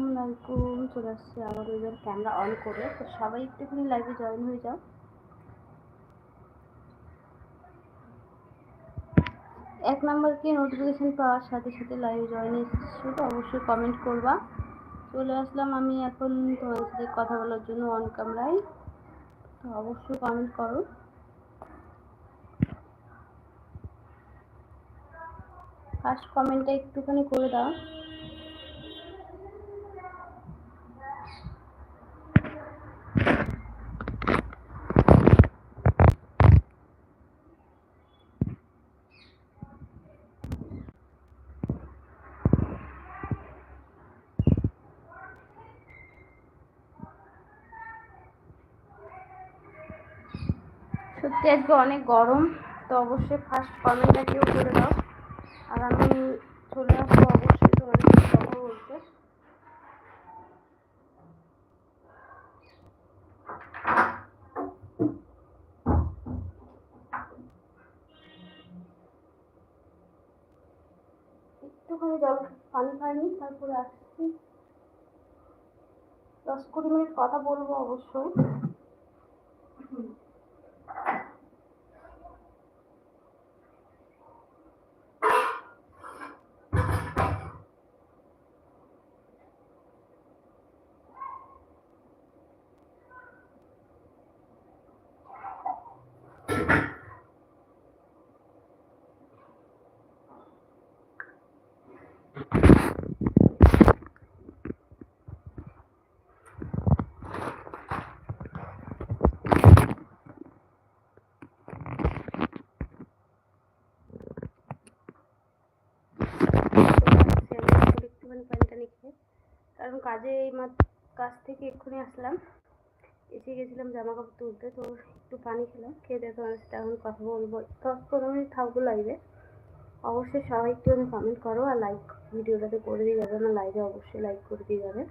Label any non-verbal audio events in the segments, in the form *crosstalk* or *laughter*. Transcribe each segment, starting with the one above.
আসসালামু আলাইকুম চলে আসছি আবার ওইবার ক্যামেরা অন করে। তো সবাই একটুখানি লাইভে জয়েন হয়ে যাও। এক নাম্বারকে নোটিফিকেশন পাওয়ার সাথে সাথে লাইভে জয়েন এসেছ তো অবশ্যই কমেন্ট করবা। চলে আসলাম আমি এখন তোমাদের সাথে কথা বলার জন্য অন ক্যামেরায় তো অবশ্যই কমেন্ট করো। ফার্স্ট কমেন্টটা একটুখানি করে দাও। সত্যি, আজকে অনেক গরম, তো অবশ্যই ফার্স্ট কমেন্টটা কেউ করে দাও। আর আমি চলে আসব অবশ্যই তোমাদের কথা বলতে। একটুখানি জল পানি খাইনি তারপরে আসছি। দশ কুড়ি মিনিট কথা বলব অবশ্যই একটুখানি পানি টানি খেয়ে কারণ কাজে এই কাজ থেকে এক্ষুনি আসলাম। এসে গেছিলাম জামা কাপড় তুলতে, তো একটু পানি খেলাম, খেয়ে তোমার সাথে এখন কথা বলব। দশ পনেরো মিনিট থাকব লাইভে অবশ্যই সবাই একটু কমেন্ট করো আর লাইক ভিডিওটাতে করে দিয়ে যাবে না লাইভে অবশ্যই লাইক করে দিয়ে যাবে।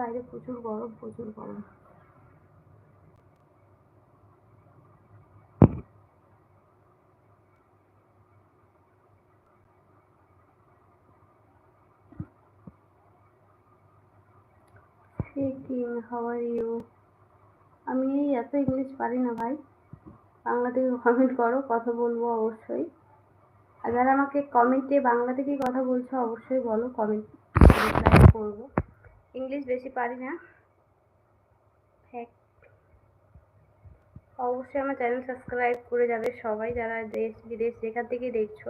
বাইরে প্রচুর গরম প্রচুর গরম। How are you? আমি এত ইংলিশ পারি না ভাই। বাংলা থেকে কমেন্ট করো, কথা বলব অবশ্যই। আর যারা আমাকে কমেন্টে বাংলা থেকেই কথা বলছো, অবশ্যই বলো কমেন্ট করব। ইংলিশ বেশি পারি না। অবশ্যই আমার চ্যানেল সাবস্ক্রাইব করে যাবে সবাই, যারা দেশ, বিদেশ যেখান থেকে দেখছ।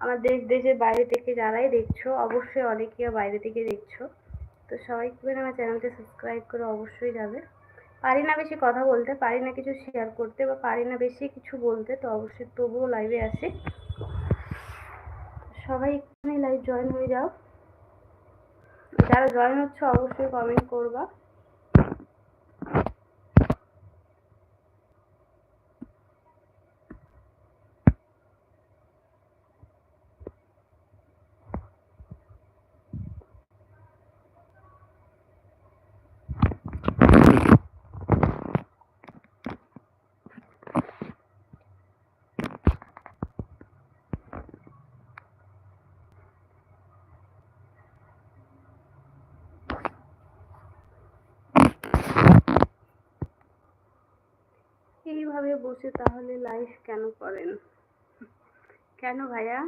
আমার দেশ, দেশের বাইরে থেকে যারাই দেখছ, অবশ্যই অনেকে বাইরে থেকে দেখছ। তো সবাই করে আমার চ্যানেলটা সাবস্ক্রাইব করে অবশ্যই যাবে। পারি না বেশি কথা বলতে, পারি না কিছু শেয়ার করতে বা পারি না বেশি কিছু বলতে, তো অবশ্যই তবুও লাইভে আসি সবাই এখানে লাইভ জয়েন হয়ে যাও। যারা জয়েন হচ্ছে অবশ্যই কমেন্ট করবা। এইভাবে বসে তাহলে লাইভ কেন করেন? কেন ভাইয়া?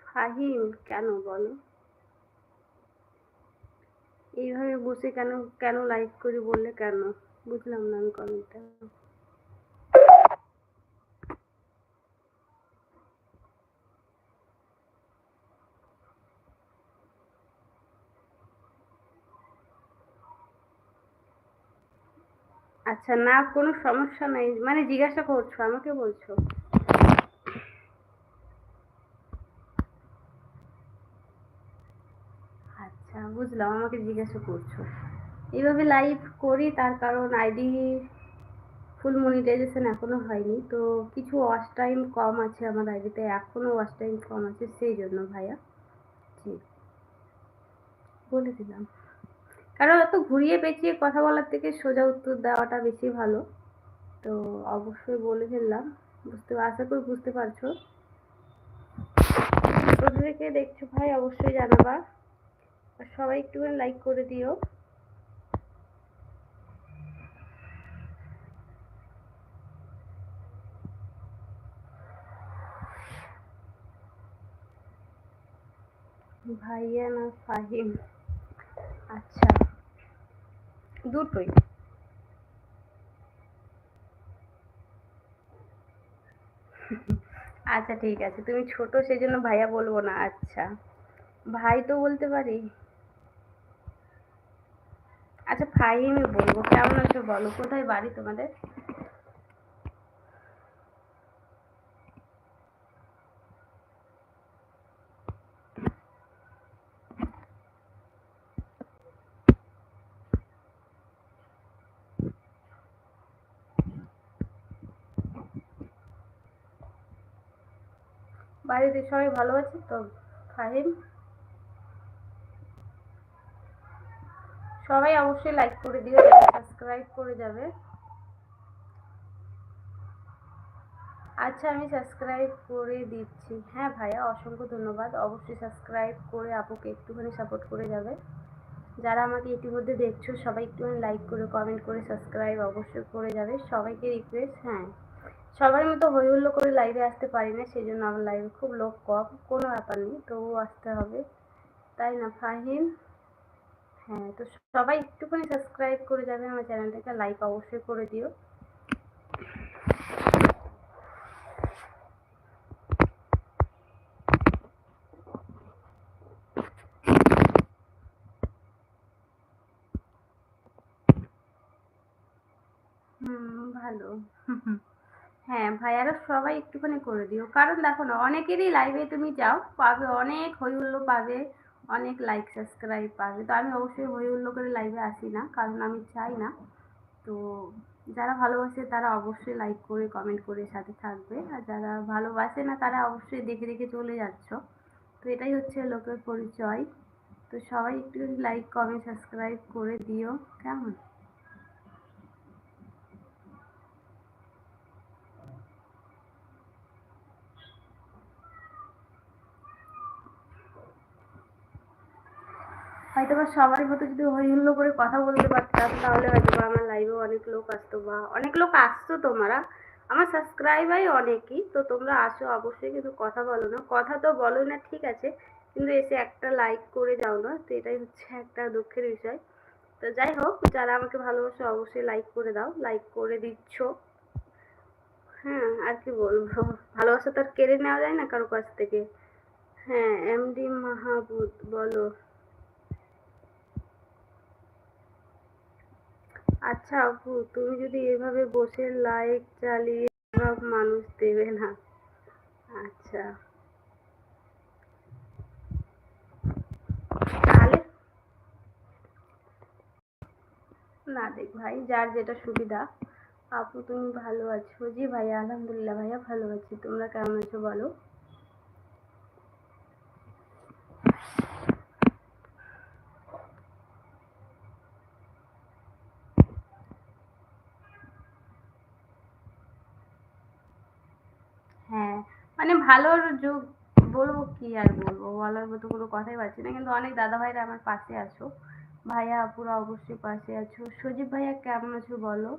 ফাহিম, কেন বলো? এইভাবে বসে কেন কেন লাইভ করি বললে কেন? বুঝলাম না আমি কমেন্টটা আচ্ছা না, কোনো সমস্যা নাই। মানে জিজ্ঞাসা করছ, আমাকে বলছো। আচ্ছা বুঝলাম, আমাকে জিজ্ঞাসা করছ। এইভাবে লাইভ করি, তার কারণ আইডি ফুল মনিটাইজেশন এখনও হয়নি। তো কিছু ওয়াচ টাইম কম আছে আমার আইডিতে এখনও ওয়াচ টাইম কম আছে, সেই জন্য ভাইয়া। জি। বলে দিলাম। কারণ অত ঘুরিয়ে পেঁচিয়ে কথা বলার থেকে সোজা উত্তর দেওয়াটা বেশি ভালো। তো অবশ্যই বলে ফেললাম। বুঝতে আশা করি বুঝতে পারছ। কোথা দেখছ ভাই, অবশ্যই জানাবা। আর সবাই একটু লাইক করে দিও। ভাইয়া না ফাহিম? আচ্ছা। দুটোই। আচ্ছা ঠিক আছে। তুমি ছোট সেই জন্য ভাইয়া বলব না। আচ্ছা। ভাই তো বলতে পারি? আচ্ছা ভাই আমি বলব। কেমন আছো বলো? কোথায় বাড়ি তোমাদের? বাড়িতে সবাই ভালো আছে তো, ফাহিম? সবাই অবশ্যই লাইক করে দিও সাবস্ক্রাইব করে যাবে। আচ্ছা আমি সাবস্ক্রাইব করে দিচ্ছি। হ্যাঁ ভাইয়া, অসংখ্য ধন্যবাদ। অবশ্যই সাবস্ক্রাইব করে আপুকে একটুখানি সাপোর্ট করে যাবে। যারা আমাকে ইতিমধ্যে দেখছ, সবাই একটুখানি লাইক করে কমেন্ট করে সাবস্ক্রাইব অবশ্যই করে যাবে। সবাইকে রিকোয়েস্ট হ্যাঁ। সবার মতো হই হুল্লো করে লাইভে আসতে পারি না সেই জন্য আমার লাইভে খুব লোক কম, কোনো ব্যাপার নেই, তবুও আসতে হবে। তাই না, ফাহিম? হ্যাঁ তো সবাই একটুখানি সাবস্ক্রাইব করে যাবে আমার চ্যানেলটাকে লাইক অবশ্যই করে দিও। হুম, ভালো। *laughs* হ্যাঁ ভাইয়ারা সবাই একটুখানি করে দিও। কারণ দেখো না, অনেকেরই লাইভে তুমি যাও, পাবে অনেক হই হুল্লো পাবে, অনেক লাইক সাবস্ক্রাইব পাবে। তো আমি অবশ্যই হই হুল্লো করে লাইভে আসি না, কারণ আমি চাই না। তো যারা ভালোবাসে তারা অবশ্যই লাইক করে কমেন্ট করে সাথে থাকবে। আর যারা ভালোবাসে না, তারা অবশ্যই দেখে দেখে চলে যাচ্ছ। তো এটাই হচ্ছে লোকের পরিচয়। তো সবাই একটু লাইক কমেন্ট সাবস্ক্রাইব করে দিও। কেমন? হয়তো বা সবাই মতো যদি হই হুল্লো করে কথা বলতে পারতাম, তাহলে হয়তো বা আমার লাইভেও অনেক লোক আসতো বা অনেক লোক আসতো তোমরা। আমার সাবস্ক্রাইবারই অনেকই, তো তোমরা আসো, অবশ্যই কিন্তু কথা বলো না। কথা তো বলো না, ঠিক আছে। কিন্তু এসে একটা লাইক করে যাও না, তো এটাই হচ্ছে একটা দুঃখের বিষয়। তো যাই হোক, যারা আমাকে ভালোবাসো অবশ্যই লাইক করে দাও লাইক করে দিচ্ছ। হ্যাঁ আর কি বলব? ভালোবাসা তো আর কেড়ে নেওয়া যায় না কারও কাছ থেকে। হ্যাঁ এমডি মাহবুব বলো। আচ্ছা আপু, তুমি যদি এভাবে বসে লাইক চালিয়ে মানুষ দেবে না। আচ্ছা। না দেখ ভাই, যার যেটা সুবিধা। আপু, তুমি ভালো আছো? জি ভাইয়া আলহামদুলিল্লাহ ভাইয়া ভালো আছি। তোমরা কেমন আছো বলো হ্যাঁ মানে ভালোর যুগ, বলব কি আর বলব? বলার মতো কোনো কথাই পাচ্ছি না। কিন্তু অনেক দাদা ভাইরা আমার পাশে আছো। ভাইয়া আপুরা অবশ্যই পাশে আছো। সজীব ভাইয়া কেমন আছো বলো?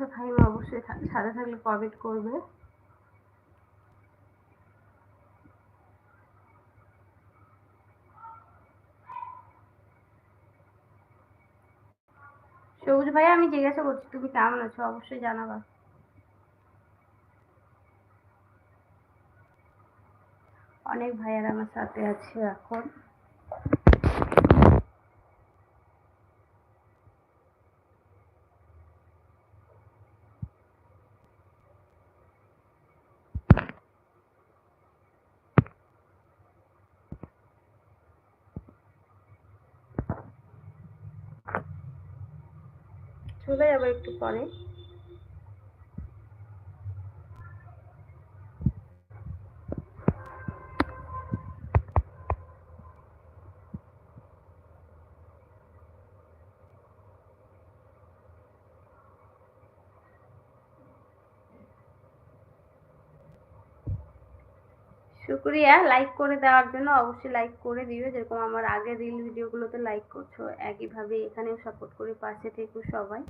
আচ্ছা ভাই, অবশ্যই সাদা থাকলে কমেন্ট করবে। সবুজ ভাই, আমি জিজ্ঞাসা করছি, তুমি কেমন আছো? অবশ্যই জানাবা। অনেক ভাইয়ার আমার সাথে আছে এখন। চলে যাব একটু পরে। শুক্রিয়া লাইক করে দেওয়ার জন্য। অবশ্যই লাইক করে দিও। যেরকম আমার আগের রিল ভিডিওগুলোতে লাইক করছ, একইভাবে এখানেও সাপোর্ট করে, পাশে থেকো সবাই।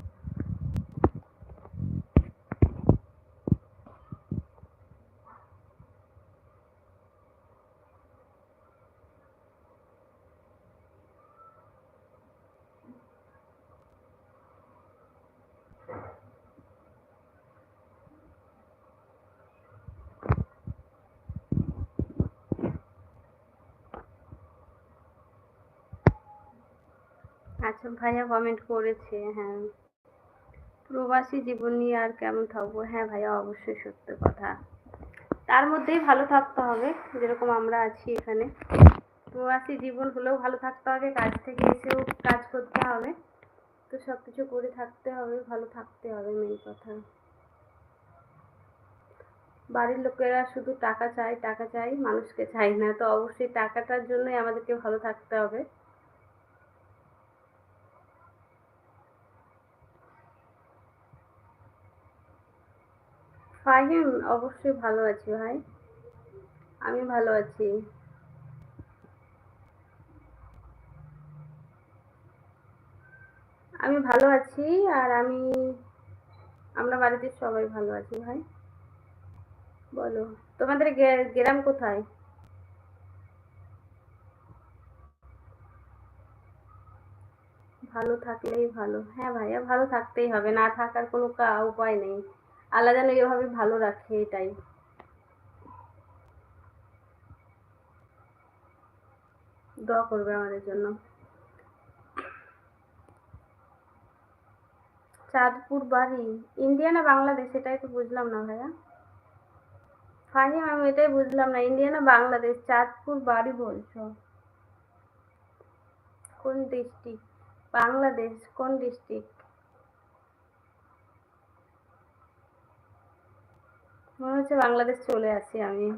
আচ্ছা ভাইয়া কমেন্ট করেছে হ্যাঁ। প্রবাসী জীবন নিয়ে আর কেমন থাকব? হ্যাঁ ভাইয়া, অবশ্যই সত্য কথা। তার মধ্যেই ভালো থাকতে হবে, যেরকম আমরা আছি এখানে। প্রবাসী জীবন হলেও ভালো থাকতে হবে, কাজ থেকে এসেও কাজ করতে হবে। তো সব কিছু করে থাকতে হবে, ভালো থাকতে হবে মেন কথা। বাড়ির লোকেরা শুধু টাকা চায় টাকা চায় মানুষকে চায় না। তো অবশ্যই টাকাটার জন্যই আমাদেরকে ভালো থাকতে হবে। ফাহিম অবশ্যই ভালো আছি ভাই। আমি ভালো আছি। আমি ভালো আছি আর আমি, আমরা বাড়িতে সবাই ভালো আছি ভাই। বলো, তোমাদের গ্রাম কোথায়? ভালো থাকলেই ভালো। হ্যাঁ ভাইয়া, ভালো থাকতেই হবে। না থাকার কোনো উপায় নেই। আল্লাহ যেন এভাবে ভালো রাখে এটাই। দোয়া করবে আমাদের জন্য। চাঁদপুর বাড়ি, ইন্ডিয়া না বাংলাদেশ? এটাই তো বুঝলাম না ভাইয়া। ফাহিম, আমি এটাই বুঝলাম না, ইন্ডিয়া না বাংলাদেশ? চাঁদপুর বাড়ি বলছো? কোন ডিস্ট্রিক্ট বাংলাদেশ, কোন ডিস্ট্রিক্ট মনে হচ্ছে বাংলাদেশ চলে আসি আমি।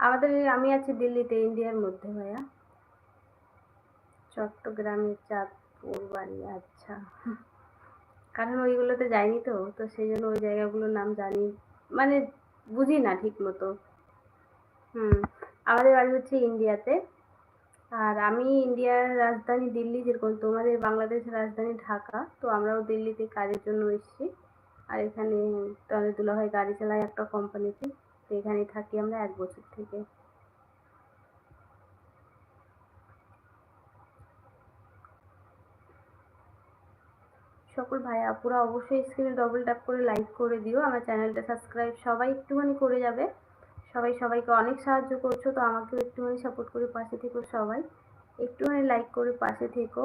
আমাদের আমি আছি দিল্লিতে, ইন্ডিয়ার মধ্যে ভাইয়া। চট্টগ্রামের চাঁদপুর বাড়ি আচ্ছা। কারণ ওইগুলোতে যাইনি তো তো সেই জন্য ওই জায়গাগুলোর নাম জানি মানে বুঝি না ঠিক মতো হুম, আমাদের বাড়ি হচ্ছে ইন্ডিয়াতে। আর আমি ইন্ডিয়ার রাজধানী দিল্লি যেরকম তোমাদের বাংলাদেশের রাজধানী ঢাকা, তো আমরাও দিল্লিতে কাজের জন্য এসেছি। আর এখানে তোমাদের দুলাভাই গাড়ি চালায় একটা কোম্পানিতে তো এখানে থাকি আমরা এক বছর থেকে। সকল ভাই আপুরা অবশ্যই স্ক্রিনে ডবল ট্যাপ করে লাইক করে দিও। আমার চ্যানেলটা সাবস্ক্রাইব সবাই একটুখানি করে যাবে। সবাই সবাইকে অনেক সাহায্য করছ, তো আমাকেও একটুখানি সাপোর্ট করে পাশে থেকো সবাই। একটুখানি লাইক করে পাশে থেকো।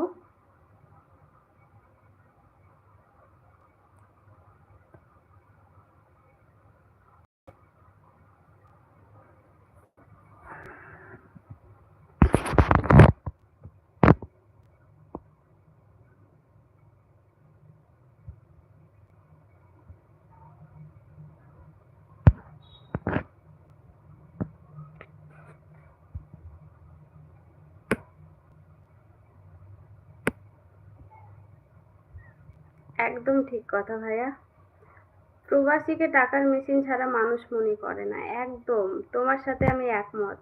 একদম ঠিক কথা ভাইয়া। প্রবাসীকে টাকার মেশিন ছাড়া মানুষ মনে করে না, একদম। তোমার সাথে আমি একমত।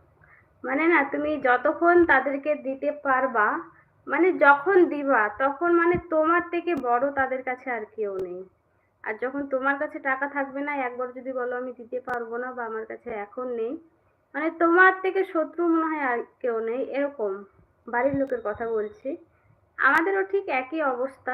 মানে না, তুমি যতক্ষণ তাদেরকে দিতে পারবা মানে যখন দিবা, তখন মানে তোমার থেকে বড় তাদের কাছে আর কেউ নেই। আর যখন তোমার কাছে টাকা থাকবে না, একবার যদি বলো আমি দিতে পারব না বা আমার কাছে এখন নেই মানে তোমার থেকে শত্রু মনে হয় আর কেউ নেই। এরকম বাড়ির লোকের কথা বলছি। আমাদেরও ঠিক একই অবস্থা।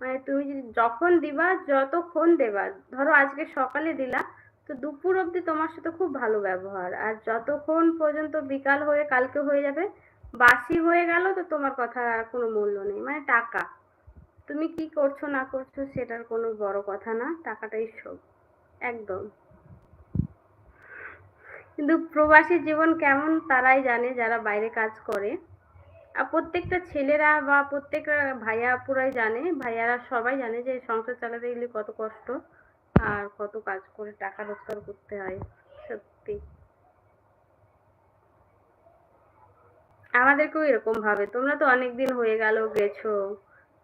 মানে তুমি যদি যখন দিবা, যতক্ষণ দেবা, ধরো আজকে সকালে দিলা, তো দুপুর অবধি তোমার সাথে খুব ভালো ব্যবহার। আর যতক্ষণ পর্যন্ত বিকাল হয়ে, কালকে হয়ে যাবে, বাসি হয়ে গেল, তো তোমার কথা আর কোনো মূল্য নেই। মানে টাকা। তুমি কি করছ, না করছ, সেটার কোনো বড় কথা না। টাকাটাই সব। একদম। কিন্তু প্রবাসী জীবন কেমন, তারাই জানে, যারা বাইরে কাজ করে। প্রত্যেকটা ছেলেরা বা প্রত্যেকটা ভাইয়া পুরাই জানে, ভাইয়ারা সবাই জানে যে সংসার চালাতে গেলে কত কষ্ট আর কত কাজ করে টাকা রোজগার করতে হয়, সত্যি। আমাদেরকেও এরকম ভাবে। তোমরা তো অনেক দিন হয়ে গেল, গেছো।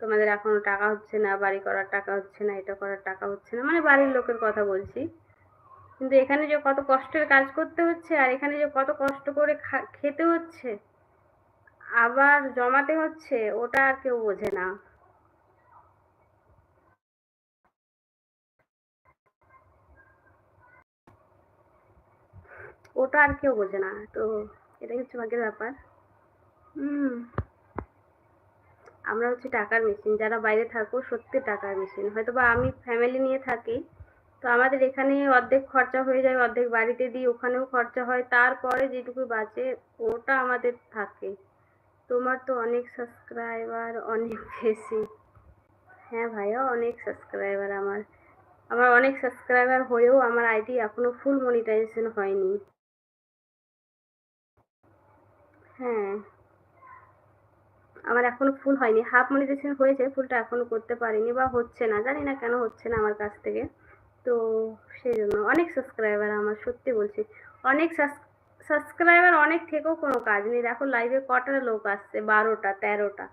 তোমাদের এখনও টাকা হচ্ছে না, বাড়ি করার টাকা হচ্ছে না, এটা করার টাকা হচ্ছে না। মানে বাড়ির লোকের কথা বলছি। কিন্তু এখানে যে কত কষ্টের কাজ করতে হচ্ছে আর এখানে যে কত কষ্ট করে খেতে হচ্ছে আবার জমাতে হচ্ছে, ওটা আর কেউ বোঝে না। ওটা আর কেউ বোঝে না, তো এটাই হচ্ছে ভাগ্যের ব্যাপার। হুম। আমরা হচ্ছে টাকার মেশিন যারা বাইরে থাকো, সত্যি টাকার মেশিন হয়তো বা আমি ফ্যামিলি নিয়ে থাকি, তো আমাদের এখানে অর্ধেক খরচা হয়ে যায়, অর্ধেক বাড়িতে দিই, ওখানেও খরচা হয়, তারপরে যেটুকু বাঁচে, ওটা আমাদের থাকে। তোমার তো অনেক সাবস্ক্রাইবার অনেক বেশি। হ্যাঁ ভাইয়া, অনেক সাবস্ক্রাইবার আমার। আমার অনেক সাবস্ক্রাইবার হয়েও আমার আইডি এখনও ফুল মনিটাইজেশন হয়নি। হ্যাঁ। আমার এখনও ফুল হয়নি। হাফ মনিটাইজেশন হয়েছে ফুলটা এখনও করতে পারিনি বা হচ্ছে না। জানি না কেন হচ্ছে না আমার কাছ থেকে। তো সেই জন্য অনেক সাবস্ক্রাইবার আমার, সত্যি বলছি। অনেক সাবস্ক্রাইবার অনেক থেকেও কোনো কাজ নেই। দেখো লাইভে কটা লোক আসছে? বারোটা তেরোটা।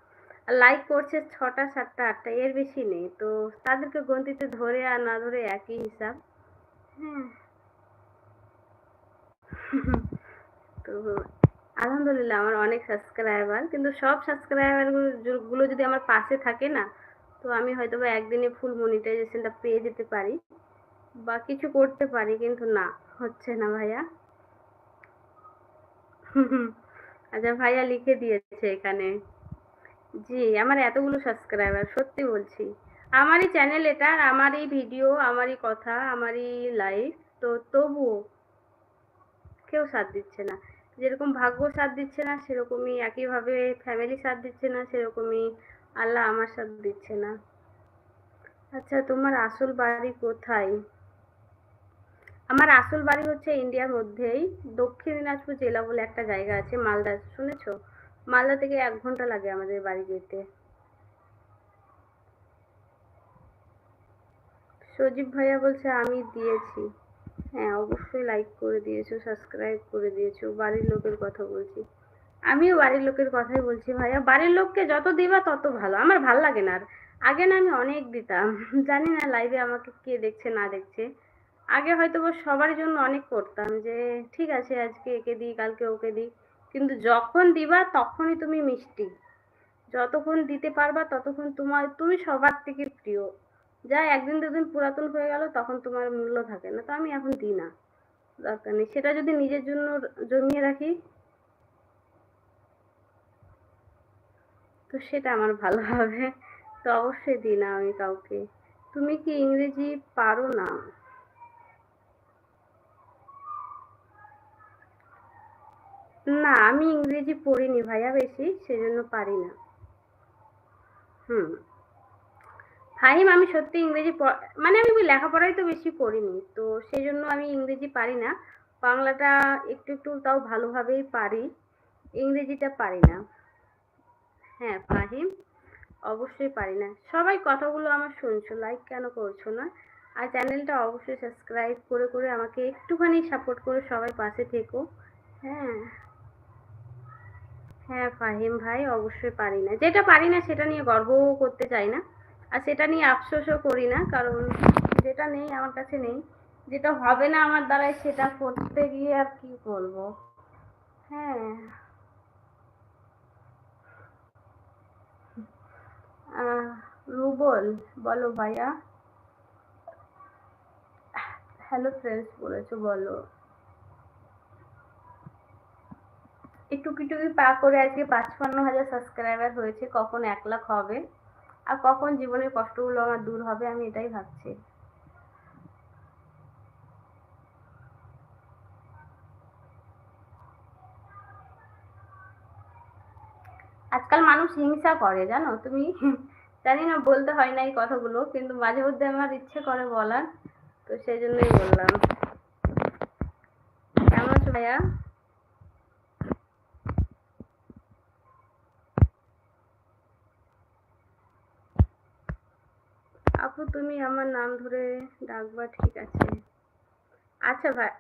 আর লাইক করছে ছটা সাতটা আটটা এর বেশি নেই। তো তাদেরকে গন্তিতে ধরে আর না ধরে একই হিসাব। হ্যাঁ। *laughs* তো আলহামদুলিল্লাহ আমার অনেক সাবস্ক্রাইবার কিন্তু সব সাবস্ক্রাইবারগুলো যদি আমার পাশে থাকে না তো আমি হয়তো বা একদিনে ফুল মনিটাইজেশনটা পেয়ে যেতে পারি। বা কিছু করতে পারি কিন্তু না হচ্ছে না ভাইয়া। *laughs* আচ্ছা ভাইয়া লিখে দিয়েছে এখানে। জি, আমার এতগুলো সাবস্ক্রাইবার সত্যি বলছি। আমারই চ্যানেল এটা আমারই ভিডিও আমারই কথা, আমারই লাইফ তো তবুও কেউ সাথ দিচ্ছে না। যেরকম ভাগ্য সাথ দিচ্ছে না, সেরকমই একইভাবে ফ্যামিলি সাথ দিচ্ছে না, সেরকমই আল্লাহ আমার সাথ দিচ্ছে না। আচ্ছা তোমার আসল বাড়ি কোথায়? আমার আসল বাড়ি হচ্ছে ইন্ডিয়ার মধ্যেই। দক্ষিণ দিনাজপুর জেলা বলে একটা জায়গা আছে, মালদা। শুনেছ? মালদা থেকে এক ঘণ্টা লাগে আমাদের বাড়ি যেতে। সজীব ভাইয়া বলছে, আমি দিয়েছি। হ্যাঁ অবশ্যই লাইক করে দিয়েছ সাবস্ক্রাইব করে দিয়েছ, বাড়ির লোকের কথা বলছি। আমিও বাড়ির লোকের কথাই বলছি ভাইয়া। বাড়ির লোককে যত দিবা তত ভালো। আমার ভালো লাগে না আর। আগে না আমি অনেক দিতাম। জানি না লাইভে আমাকে কে দেখছে, না দেখছে। আগে হয়তো সবার জন্য অনেক করতাম যে, ঠিক আছে, আজকে একে দিই, কালকে ওকে দিই। কিন্তু যখন দিবা তখনই তুমি মিষ্টি। যতক্ষণ দিতে পারবা ততক্ষণ তোমার, তুমি সবার থেকে প্রিয়। যা একদিন দুদিন পুরাতন হয়ে গেল তখন তোমার মূল্য থাকে না। তো আমি এখন দিই না। দরকার নেই। সেটা যদি নিজের জন্য জমিয়ে রাখি। তো সেটা আমার ভালো হবে। তো অবশ্যই দিই না আমি কাউকে। তুমি কি ইংরেজি পারো না? না, আমি ইংরেজি পড়িনি ভাইয়া বেশি, সেজন্য পারি না। হুম। ফাহিম, আমি সত্যি ইংরেজি মানে আমি লেখাপড়াই তো বেশি করিনি, তো সেই জন্য আমি ইংরেজি পারি না। বাংলাটা একটু একটু তাও ভালোভাবেই পারি, ইংরেজিটা পারি না। হ্যাঁ ফাহিম, অবশ্যই পারি না। সবাই কথাগুলো আমার শুনছো লাইক কেন করছ না? আর চ্যানেলটা অবশ্যই সাবস্ক্রাইব করে করে আমাকে একটুখানি সাপোর্ট করে সবাই পাশে থেকো। হ্যাঁ। হ্যাঁ ফাহিম ভাই, অবশ্যই পারি না। যেটা পারি না, সেটা নিয়ে গর্বও করতে চাই না। আর সেটা নিয়ে আফসোসও করি না, কারণ যেটা নেই, আমার কাছে নেই। যেটা হবে না আমার দ্বারাই সেটা করতে গিয়ে আর কি বলব? হ্যাঁ। রুবল, বলো ভাইয়া। হ্যালো, ফ্রেন্ডস বলেছ, বলো। এই টুকি পা করে আজকে পাঁচপান্ন হাজার সাবস্ক্রাইবার হয়েছে, কখন এক লাখ হবে? আর কখন জীবনের কষ্টগুলো আমার দূর হবে, আমি এটাই ভাবছি। আজকাল মানুষ হিংসা করে, জানো? তুমি জানি না, বলতে হয় না এই কথাগুলো, কিন্তু মাঝে মধ্যে আমার ইচ্ছে করে বলার, তো সেই জন্যই বললাম। কেমন আছো ভাইয়া? আপু তুমি আমার নাম ধরে ডাকবা, ঠিক আছে। আচ্ছা ভাই,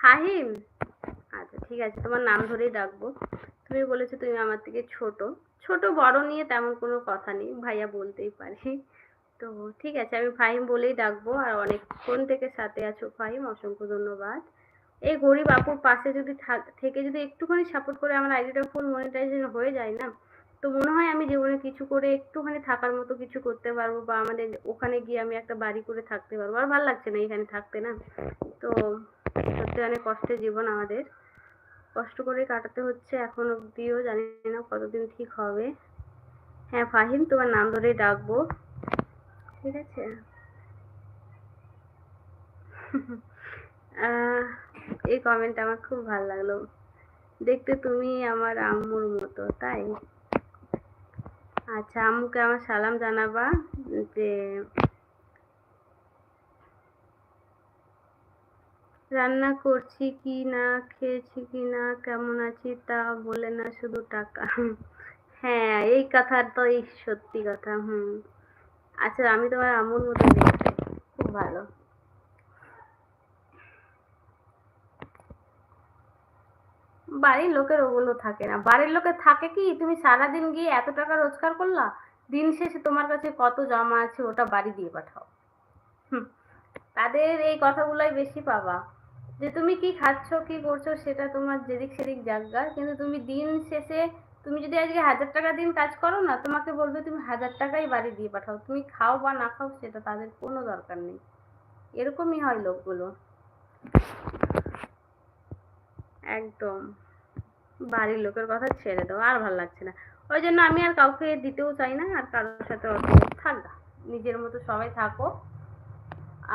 ফাহিম? আচ্ছা ঠিক আছে, তোমার নাম ধরেই ডাকবো। তুমি বলেছ তুমি আমার থেকে ছোট। ছোট বড় নিয়ে তেমন কোনো কথা নেই, ভাইয়া বলতেই পারি। তো ঠিক আছে, আমি ফাহিম বলেই ডাকবো, আর অনেকক্ষণ থেকে সাথে আছো ফাহিম, অসংখ্য ধন্যবাদ। এই গরিব আপুর পাশে যদি থেকে যদি একটুখানি সাপোর্ট করে, আমার আইডিটা ফুল মনিটাইজেশন হয়ে যায় না? তো মনে হয় আমি জীবনে কিছু করে একটুখানি থাকার মতো কিছু করতে পারব বা আমাদের ওখানে গিয়ে আমি একটা বাড়ি করে থাকতে পারব। আর ভালো লাগছে না এখানে থাকতে না? তো সত্যি অনেক কষ্টের জীবন আমাদের। কষ্ট করে কাটাতে হচ্ছে এখন অব্দিও, জানি না কতদিন ঠিক হবে। হ্যাঁ ফাহিম, তোমার নাম ধরেই ডাকবো। ঠিক আছে? এই কমেন্ট আমার খুব ভালো লাগল। দেখতে তুমি আমার আম্মুর মতো, তাই? আচ্ছা আম্মুকে আমার সালাম জানাবা যে রান্না করছি কি না, খেয়েছি কি না, কেমন আছি তা বলে না, শুধু টাকা। হ্যাঁ এই কথা তো, এই সত্যি কথা, হুম। আচ্ছা আমি তোমার আম্মুর মতো খুব ভালো। বাড়ির লোকের ওগুলো থাকে না। বাড়ির লোকের থাকে কি, তুমি সারাদিন গিয়ে এত টাকা রোজগার করলা, দিন শেষে তোমার কাছে কত জমা আছে ওটা বাড়ি দিয়ে পাঠাও। তাদের এই কথাগুলোই বেশি পাবা। যে তুমি কি খাচ্ছ, কি করছ, সেটা তোমার যেদিক সেদিক জায়গা কিন্তু তুমি দিন শেষে, তুমি যদি আজকে হাজার টাকা দিন কাজ করো না, তোমাকে বলবে তুমি হাজার টাকাই বাড়ি দিয়ে পাঠাও। তুমি খাও বা না খাও, সেটা তাদের কোনো দরকার নেই। এরকমই হয় লোকগুলো। একদম। বাড়ির লোকের কথা ছেড়ে দাও, আর ভালো লাগছে না। ওই জন্য আমি আর কাউকে দিতেও চাই না, আর কারোর সাথে অত থাক না। নিজের মতো সবাই থাকো।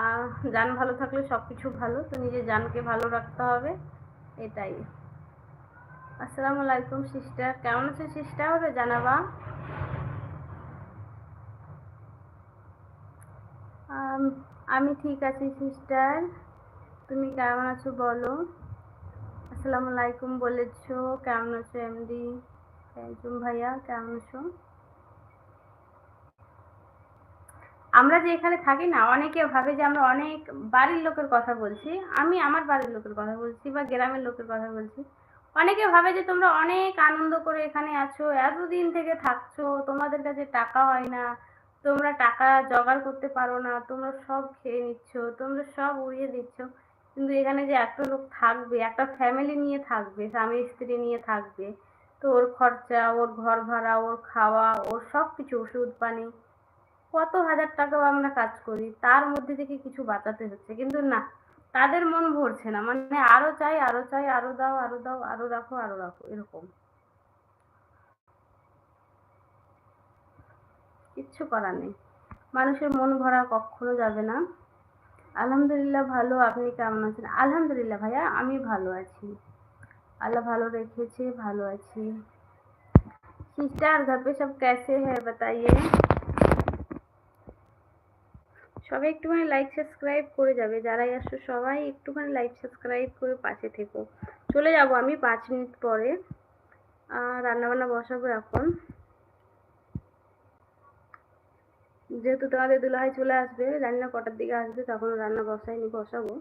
আর জান ভালো থাকলে সব কিছু ভালো, তো নিজের জানকে ভালো রাখতে হবে, এটাই। আসসালামু আলাইকুম সিস্টার, কেমন আছে সিস্টার? জানাবা। আমি ঠিক আছি সিস্টার। তুমি কেমন আছো বলো। আসসালামু আলাইকুম বলেছ। কেমন আছো এমডি? জুম ভাইয়া, কেমন আছো? আমরা যে এখানে থাকি না, অনেকে ভাবে যে আমরা অনেক বাড়ির লোকের কথা বলছি। আমি আমার বাড়ির লোকের কথা বলছি বা গ্রামের লোকের কথা বলছি। অনেকে ভাবে যে তোমরা অনেক আনন্দ করে এখানে আছো, এতদিন থেকে থাকছো, তোমাদের কাছে টাকা হয় না, তোমরা টাকা জোগাড় করতে পারো না, তোমরা সব খেয়ে নিচ্ছ, তোমরা সব উড়িয়ে দিচ্ছ। কিন্তু এখানে যে একটা লোক থাকবে, একটা ফ্যামিলি নিয়ে থাকবে, স্বামী স্ত্রী নিয়ে থাকবে, তো ওর খরচা, ওর ঘর ভাড়া, ওর খাওয়া, ওর সব কিছু ওষুধ, পানি, কত হাজার টাকাও আমরা কাজ করি, তার মধ্যে থেকে কিছু বাঁচাতে হচ্ছে। কিন্তু না, তাদের মন ভরছে না। মানে আরও চাই আরও চাই, আরও দাও আরও দাও, আরও রাখো আরও রাখো, এরকম। কিচ্ছু করার নেই। মানুষের মন ভরা কখনো যাবে না। আলহামদুলিল্লাহ ভালো আপনি কেমন আছেন আলহামদুলিল্লাহ ভাইয়া আমি ভালো আছি আল্লাহ ভালো রেখেছে ভালো আছি सिस्टर घर पे सब कैसे है बताइए সবাই একটুখানি লাইক সাবস্ক্রাইব করে যাবে যারাই আসছো সবাই একটুখানি লাইক সাবস্ক্রাইব করে পাশে থেকো চলে যাব আমি পাঁচ মিনিট পরে রান্না বান্না বসাবো এখন যেহেতু তোমাদের দুলাভাই চলে আসবে, জানি না কটার দিকে আসবে তখন রান্না বসাই নি বসাবো।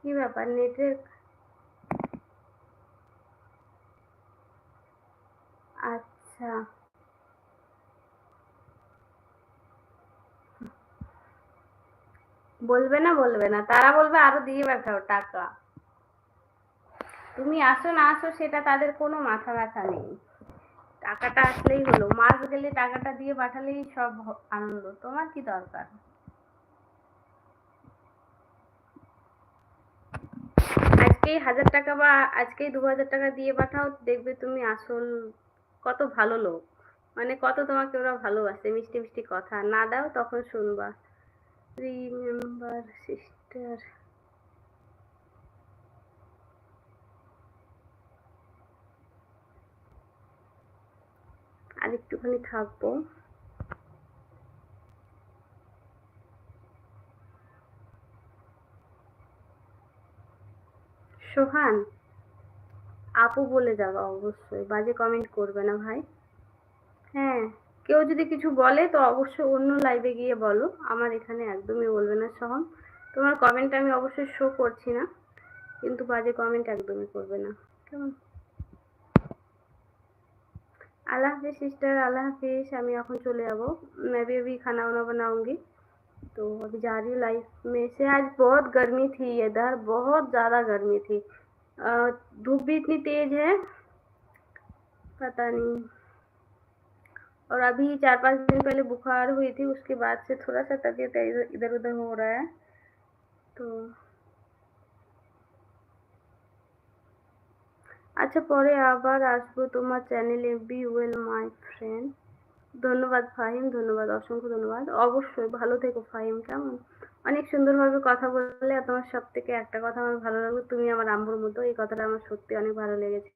কি ব্যাপার, নেটের আচ্ছা বলবে না বলবে না। তারা বলবে, আরও দিয়ে পাঠাও টাকা। তুমি আসো, না আসো, সেটা তাদের কোনো মাথা ব্যথা নেই। টাকাটা আসলেই হলো। মাস গেলে টাকাটা দিয়ে পাঠালেই সব আনন্দ। তোমার কি দরকার? আজকেই হাজার টাকা বা আজকেই দু হাজার টাকা দিয়ে পাঠাও, দেখবে তুমি আসল কত ভালো লোক। মানে কত তোমাকে ওরা ভালোবাসে, মিষ্টি মিষ্টি কথা। না দাও, তখন শুনবা। রিমেম্বার সিস্টার আর একটুখানি থাকব। সোহান, আপু বলে যাবা অবশ্যই। বাজে কমেন্ট করবে না ভাই। হ্যাঁ। কেউ যদি কিছু বলে তো অবশ্যই অন্য লাইভে গিয়ে বলো আমার এখানে একদমই বলবে না সোহম তোমার কমেন্ট আমি অবশ্যই শো করছি না কিন্তু বাজে কমেন্ট একদমই করবে না কেমন अल्लाह हाफिज सिस्टर अल्लाह हाफिज আমি এখন চলে যাব मैं भी अभी खाना वाना बनाऊंगी तो अभी जा रही हूँ लाइफ में से आज बहुत गर्मी थी इधर बहुत ज़्यादा गर्मी थी अ, धूप भी इतनी तेज है पता नहीं और अभी चार पांच दिन पहले बुखार हुई थी उसके बाद से थोड़ा सा तबीयत इधर उधर हो रहा है तो আচ্ছা পরে আবার আসবো তোমার চ্যানেলে বি ওয়েল মাই ফ্রেন্ড ধন্যবাদ ফাহিম ধন্যবাদ অসংখ্য ধন্যবাদ অবশ্যই ভালো থেকো ফাহিম কেমন অনেক সুন্দরভাবে কথা বললে আর তোমার সব থেকে একটা কথা আমার ভালো লাগলো তুমি আমার আম্বুর মতো এই কথাটা আমার সত্যি অনেক ভালো লেগেছে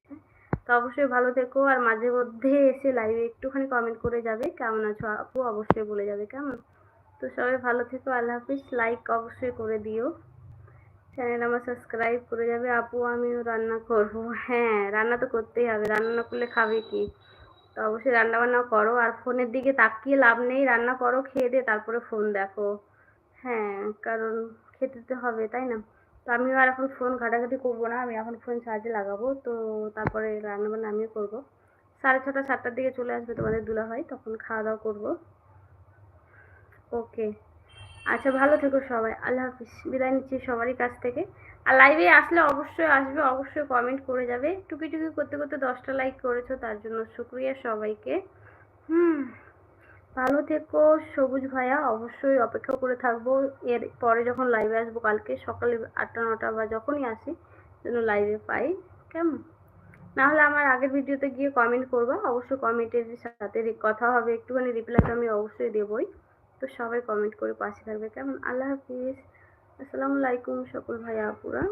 তো অবশ্যই ভালো থেকো। আর মাঝে মধ্যে এসে লাইভে একটুখানি কমেন্ট করে যাবে, কেমন আছো আপু? অবশ্যই বলে যাবে, কেমন? তো সবাই ভালো থেকো, আল্লাহ হাফিজ। লাইক অবশ্যই করে দিও। চ্যানেল আমার সাবস্ক্রাইব করে যাবে। আপু, আমিও রান্না করব। হ্যাঁ রান্না তো করতেই হবে। রান্না না করলে খাবে কি? তো অবশ্যই রান্না বান্না করো। আর ফোনের দিকে তাকিয়ে লাভ নেই। রান্না করো, খেয়ে দিয়ে তারপরে ফোন দেখো। হ্যাঁ কারণ খেতে তো হবে, তাই না? তো আমিও আর এখন ফোন ঘাটাঘাটি করব না, আমি এখন ফোন চার্জে লাগাবো। তো তারপরে রান্না বান্না আমিও করব। সাড়ে ছটা, সাতটার দিকে চলে আসবে তোমাদের দুলা হয় তখন খাওয়া দাওয়া করব। ওকে আচ্ছা ভালো থেকো সবাই। আল্লাহ হাফিজ। বিদায় নিচ্ছি সবারই কাছ থেকে। আর লাইভে আসলে অবশ্যই আসবে, অবশ্যই কমেন্ট করে যাবে। টুকি টুকি করতে করতে দশটা লাইক করেছ, তার জন্য শুক্রিয়া সবাইকে। হুম। ভালো থেকো, সবুজ ভাইয়া। অবশ্যই অপেক্ষা করে থাকব। এর পরে যখন লাইভে আসব কালকে, সকালে আটটা, নটা বা যখনই আসি, যেন লাইভে পাই। কেমন? না হলে আমার আগের ভিডিওতে গিয়ে কমেন্ট করবা। অবশ্যই কমেন্টের সাথে কথা হবে। একটুখানি রিপ্লাই তো আমি অবশ্যই দেবই। তো সবাই কমেন্ট করে পাশে থাকবে। কেমন? আল্লাহ হাফিজ। আসসালামু আলাইকুম সকল ভাইয়া আপুরা।